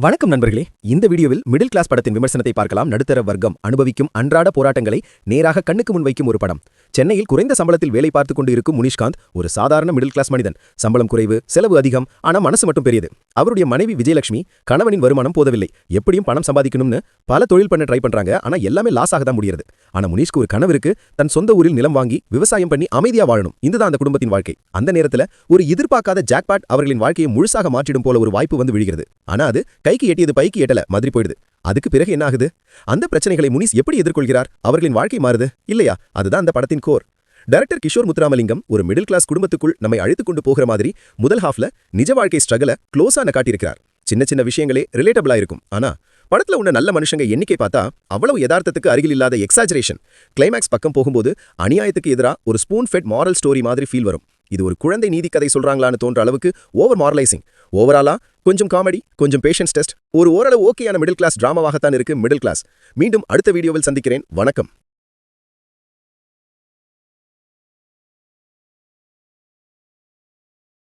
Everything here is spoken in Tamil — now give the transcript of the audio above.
வணக்கம் நண்பர்களே. இந்த வீடியோவில் மிடில் கிளாஸ் படத்தின் விமர்சனத்தை பார்க்கலாம். நடுத்தர வர்க்கம் அனுபவிக்கும் அன்றாட போராட்டங்களை நேராக கண்ணுக்கு முன்வைக்கும் ஒரு படம். சென்னையில் குறைந்த சம்பளத்தில் வேலை பார்த்துக் கொண்டு இருக்கும் முனிஷ்காந்த் ஒரு சாதாரண மிடில் கிளாஸ் மனிதன். சம்பளம் குறைவு செலவு அதிகம் ஆனா மனசு மட்டும் பெரியது. அவருடைய மனைவி விஜயலட்சுமி கணவனின் வருமானம் போதவில்லை. எப்படியும் பணம் சம்பாதிக்கணும்னு பல தொழில் பண்ண ட்ரை பண்றாங்க. ஆனா எல்லாமே லாஸ் ஆக தான் முடியறது ஆனா முனிஷ்க்கு ஒரு கணவருக்கு தன் சொந்த ஊரில் நிலம் வாங்கி விவசாயம் பண்ணி அமைதியா வாழணும். இதுதான் அந்த குடும்பத்தின் வாழ்க்கை. அந்த நேரத்துல ஒரு எதிர்பார்க்காத ஜாக்பாட் அவர்களின் வாழ்க்கையை முழுசாக மாற்றிடும் போல ஒரு வாய்ப்பு வந்து விழுகிறது. ஆனா அது கைக்கு எட்டியது பைக்கு எட்டல மாதிரி போயிடுது. அதுக்கு பிறகு என்ன ஆகுது? அந்த பிரச்சனைகளை முனிஸ் எப்படி எதிர்கொள்கிறார்? அவர்களின் வாழ்க்கை மாறுது இல்லையா? அதுதான் அந்த படத்தின் கோர். டைரக்டர் கிஷோர் முத்துராமலிங்கம் ஒரு மிடில் கிளாஸ் குடும்பத்துக்குள் நம்மை அழைத்து கொண்டு போகிற மாதிரி முதல் ஹாஃப்ல நிஜ வாழ்க்கை ஸ்ட்ரகல க்ளோஸான காட்டியிருக்கிறார். சின்ன சின்ன விஷயங்களே ரிலேட்டபிளா இருக்கும். ஆனா படத்துல உள்ள நல்ல மனுஷங்க எண்ணிக்கை பார்த்தா அவ்வளவு யதார்த்தத்துக்கு அருகில் இல்லாத எக்ஸாஜரேஷன் கிளைமேக்ஸ் பக்கம் போகும்போது அநியாயத்துக்கு எதிரா ஒரு ஸ்பூன் ஃபெட் மாரல் ஸ்டோரி மாதிரி ஃபீல் வரும். இது ஒரு குழந்தை நீதி கதை சொல்றாங்களான்னு தோன்ற அளவுக்கு ஓவர் மாரலைசிங் ஓவராலா கொஞ்சம் காமெடி கொஞ்சம் பேஷன்ஸ் டெஸ்ட் ஒரு ஓரளவு ஓகேயான மிடில் கிளாஸ் டிராமாவாகத்தான் இருக்கு மிடில் கிளாஸ் மீண்டும் அடுத்த வீடியோவில் சந்திக்கிறேன். வணக்கம்.